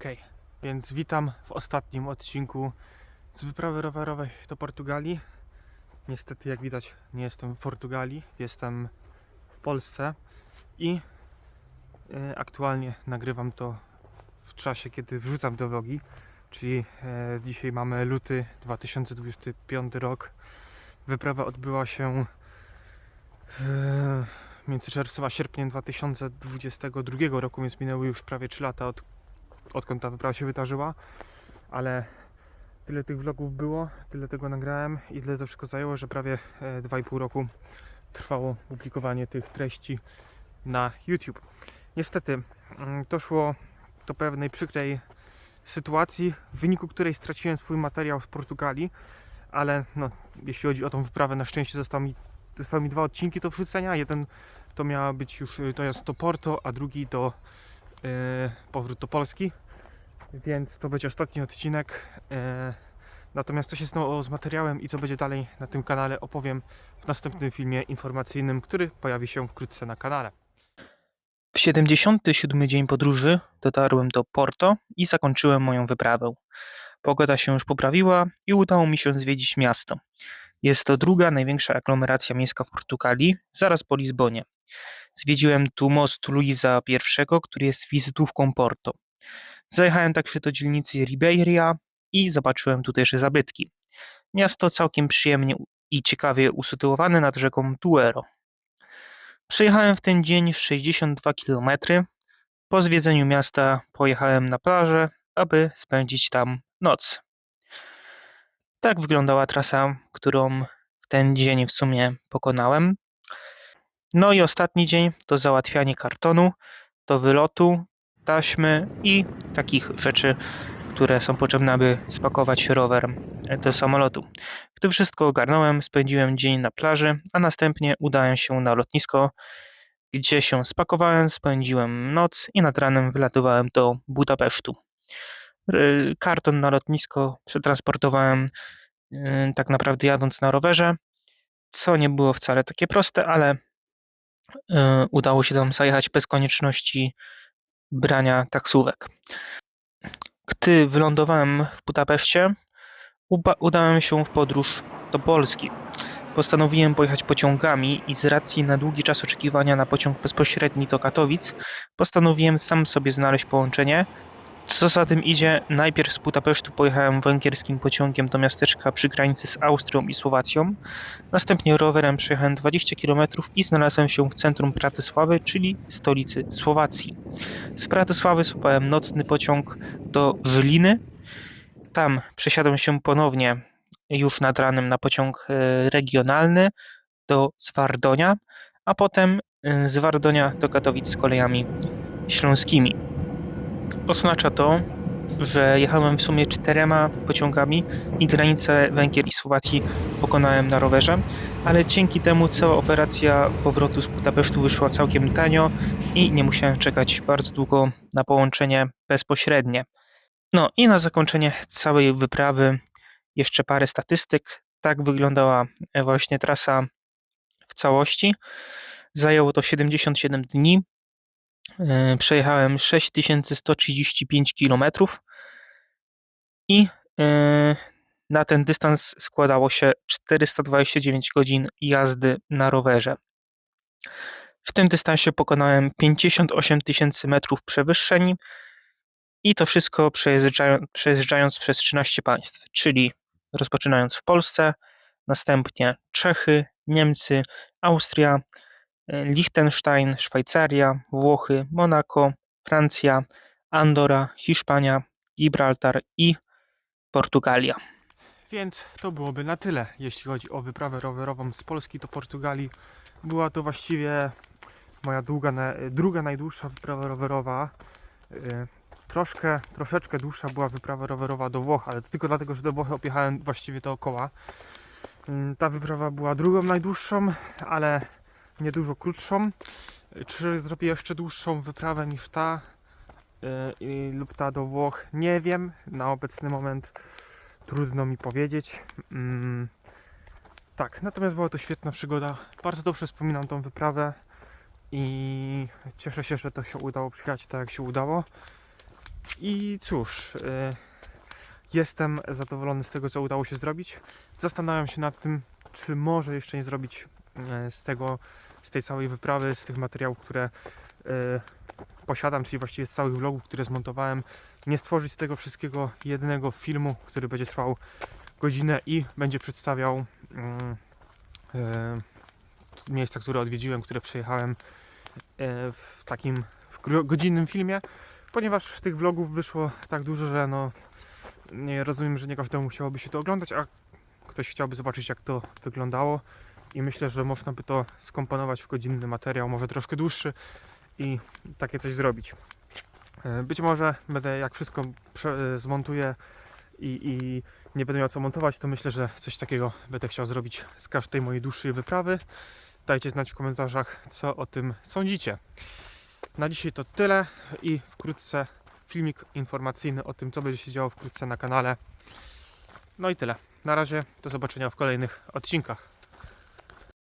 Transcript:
Okej, więc witam w ostatnim odcinku z wyprawy rowerowej do Portugalii. Niestety, jak widać, nie jestem w Portugalii, jestem w Polsce i e, aktualnie nagrywam to w czasie, kiedy wrzucam do vlogi, czyli e, dzisiaj mamy luty 2025 rok. Wyprawa odbyła się między czerwcem a sierpniem 2022 roku, więc minęły już prawie 3 lata od odkąd ta wyprawa się wydarzyła, ale tyle tych vlogów było, tyle tego nagrałem i tyle to wszystko zajęło, że prawie e, 2,5 roku trwało publikowanie tych treści na YouTube. Niestety mm, doszło do pewnej przykrej sytuacji, w wyniku której straciłem swój materiał z Portugalii, ale no, jeśli chodzi o tą wyprawę, na szczęście zostało mi, zostały mi dwa odcinki do wrzucenia. Jeden to miała być już, y, to jest do Porto, a drugi to e, powrót do Polski, więc to będzie ostatni odcinek. E, natomiast co się stało z materiałem i co będzie dalej na tym kanale opowiem w następnym filmie informacyjnym, który pojawi się wkrótce na kanale. W 77 dzień podróży dotarłem do Porto i zakończyłem moją wyprawę. Pogoda się już poprawiła i udało mi się zwiedzić miasto. Jest to druga największa aglomeracja miejska w Portugalii, zaraz po Lizbonie. Zwiedziłem tu most Luisa I, który jest wizytówką Porto. Zajechałem także do dzielnicy Ribeiria i zobaczyłem tutejsze zabytki. Miasto całkiem przyjemnie i ciekawie usytuowane nad rzeką Duero. Przejechałem w ten dzień 62 km. Po zwiedzeniu miasta pojechałem na plażę, aby spędzić tam noc. Tak wyglądała trasa, którą w ten dzień w sumie pokonałem. No i ostatni dzień to załatwianie kartonu, do wylotu, taśmy i takich rzeczy, które są potrzebne, aby spakować rower do samolotu. Gdy wszystko ogarnąłem, spędziłem dzień na plaży, a następnie udałem się na lotnisko, gdzie się spakowałem, spędziłem noc i nad ranem wylatowałem do Budapesztu. Karton na lotnisko przetransportowałem y, tak naprawdę jadąc na rowerze, co nie było wcale takie proste, ale udało się tam zajechać bez konieczności brania taksówek. Gdy wylądowałem w Budapeszcie, udałem się w podróż do Polski. Postanowiłem pojechać pociągami i z racji na długi czas oczekiwania na pociąg bezpośredni do Katowic, postanowiłem sam sobie znaleźć połączenie. Co za tym idzie, najpierw z Budapesztu pojechałem węgierskim pociągiem do miasteczka przy granicy z Austrią i Słowacją. Następnie rowerem przejechałem 20 km i znalazłem się w centrum Pratysławy, czyli stolicy Słowacji. Z Pratysławy złapałem nocny pociąg do Żyliny. Tam przesiadłem się ponownie już nad ranem na pociąg e, regionalny do Zwardonia, a potem e, z Wardonia do Katowic z kolejami śląskimi. Oznacza to, że jechałem w sumie czterema pociągami i granicę Węgier i Słowacji pokonałem na rowerze, ale dzięki temu cała operacja powrotu z Budapesztu wyszła całkiem tanio i nie musiałem czekać bardzo długo na połączenie bezpośrednie. No i na zakończenie całej wyprawy jeszcze parę statystyk. Tak wyglądała właśnie trasa w całości. Zajęło to 77 dni. E, Przejechałem 6135 km i e, na ten dystans składało się 429 godzin jazdy na rowerze. W tym dystansie pokonałem 58 tysięcy metrów przewyższeń i to wszystko przejeżdżają- przejeżdżając przez 13 państw, czyli rozpoczynając w Polsce, następnie Czechy, Niemcy, Austria, Liechtenstein, Szwajcaria, Włochy, Monako, Francja, Andora, Hiszpania, Gibraltar i Portugalia. Więc to byłoby na tyle, jeśli chodzi o wyprawę rowerową z Polski do Portugalii. Była to właściwie moja długa, druga najdłuższa wyprawa rowerowa. Yy, Troszkę, troszeczkę dłuższa była wyprawa rowerowa do Włoch, ale to tylko dlatego, że do Włochy objechałem właściwie dookoła. Yy, Ta wyprawa była drugą najdłuższą, ale nie dużo krótszą. Yy, Czy zrobię jeszcze dłuższą wyprawę niż ta yy, lub ta do Włoch? Nie wiem. Na obecny moment trudno mi powiedzieć. Mm, tak, natomiast była to świetna przygoda. Bardzo dobrze wspominam tą wyprawę i cieszę się, że to się udało przyjechać tak jak się udało. I cóż, e, jestem zadowolony z tego, co udało się zrobić. Zastanawiam się nad tym, czy może jeszcze nie zrobić z tego, z tej całej wyprawy, z tych materiałów, które e, posiadam, czyli właściwie z całych vlogów, które zmontowałem, nie stworzyć z tego wszystkiego jednego filmu, który będzie trwał godzinę i będzie przedstawiał mm, e, miejsca, które odwiedziłem, które przejechałem e, w takim godzinnym filmie, ponieważ tych vlogów wyszło tak dużo, że no nie rozumiem, że nie każdemu chciałoby się to oglądać, a ktoś chciałby zobaczyć jak to wyglądało i myślę, że można by to skomponować w godzinny materiał, może troszkę dłuższy i takie coś zrobić. E, Być może będę jak wszystko prze- zmontuję i, i nie będę miał co montować, to myślę, że coś takiego będę chciał zrobić z każdej mojej dłuższej wyprawy. Dajcie znać w komentarzach, co o tym sądzicie. Na dzisiaj to tyle i wkrótce filmik informacyjny o tym, co będzie się działo wkrótce na kanale. No i tyle. Na razie, do zobaczenia w kolejnych odcinkach.